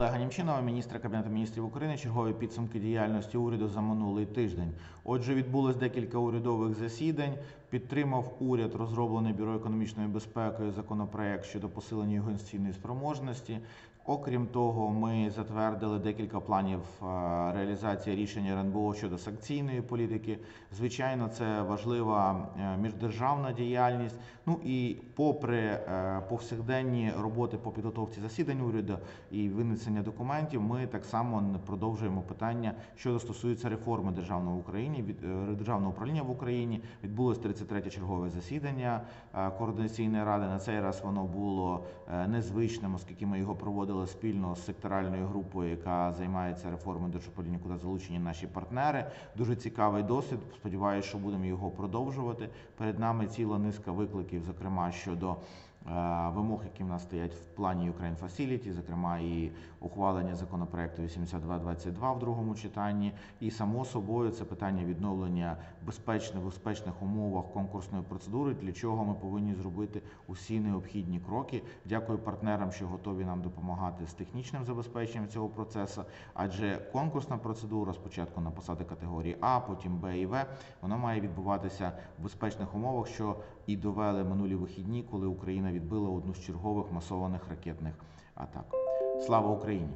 Олега Німчинова, міністра Кабінету міністрів України, чергові підсумки діяльності уряду за минулий тиждень. Отже, відбулось декілька урядових засідань. Підтримав уряд розроблений бюро економічної безпеки законопроект щодо посилення його інвестиційної спроможності. Окрім того, ми затвердили декілька планів е, реалізації рішення РНБО щодо санкційної політики. Звичайно, це важлива е, міждержавна діяльність. Ну і попри е, повсякденні роботи по підготовці засідань уряду і винесення документів, ми так само продовжуємо питання, що стосується реформи державного в Україні від державного управління в Україні. Відбулось 33 чергове засідання е, координаційної ради. На цей раз воно було е, незвичним, оскільки ми його проводили спільно з секторальною групою, яка займається реформою держуполіні, куди залучені наші партнери. Дуже цікавий досвід. Сподіваюся, що будемо його продовжувати. Перед нами ціла низка викликів, зокрема щодо. Е, Вимог, які в нас стоять в плані Ukraine Facility, зокрема і ухвалення законопроекту 8222 в другому читанні, і само собою це питання відновлення безпечних безпечних умовах конкурсної процедури, для чого ми повинні зробити усі необхідні кроки. Дякую партнерам, що готові нам допомагати з технічним забезпеченням цього процесу. Адже конкурсна процедура спочатку на посади категорії А, потім Б і В, вона має відбуватися в безпечних умовах, що і довели минулі вихідні, коли Україна відбила одну з чергових масованих ракетних атак. Слава Україні!